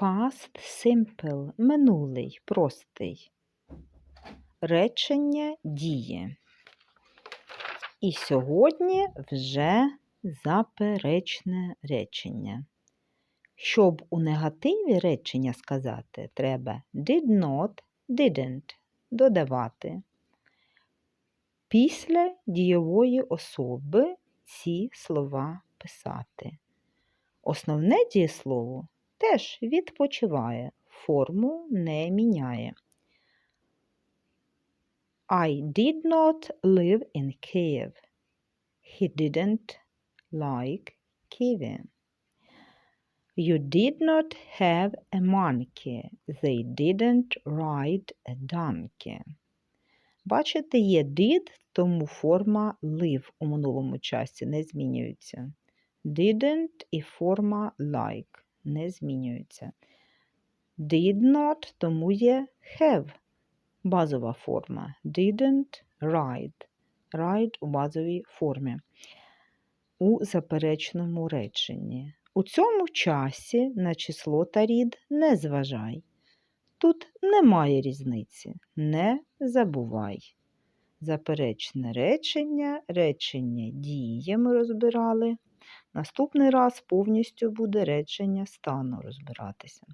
Past simple минулий, простий. Речення діє. І сьогодні вже заперечне речення. Щоб у негативі речення сказати, треба did not, didn't додавати. Після дієвої особи ці слова писати. Основне дієслово теж відпочиває, форму не міняє. I did not live in Kiev. He didn't like Kiev. You did not have a monkey. They didn't ride a donkey. Бачите, є did, тому форма live у минулому часі не змінюється. Didn't і форма like не змінюються. Did not, тому є have. Базова форма. Didn't ride. Ride у базовій формі. У заперечному реченні. У цьому часі на число та рід не зважай. Тут немає різниці. Не забувай. Заперечне речення, речення діє ми розбирали. Наступний раз повністю буде речення стану розбиратися.